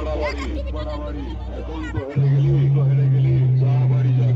বাড়াবাড়ি বাড়াবাড়ি এখন তো হেরে গেলি তো হেরে গেলি যা বাড়ি যা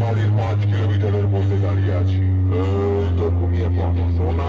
বাড়ির পাঁচ কিলোমিটারের মধ্যে দাঁড়িয়ে আছি। তোর ঘুমিয়ে পড় সোনা।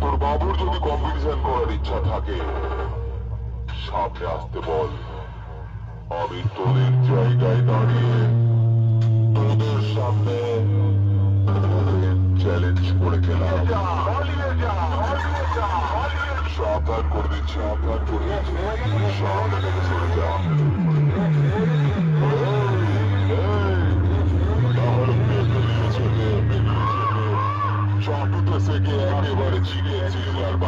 তোর বাবুর যদি কম্পিটিশন করার ইচ্ছা থাকে সামনে আসতে বল। আমি তোদের জায়গায় দাঁড়িয়ে তোদের সামনে চ্যালেঞ্জ করে গেলাম সাবধান করে দিচ্ছি সাবধান করে দিচ্ছি সরে যা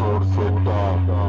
তোর সেটটা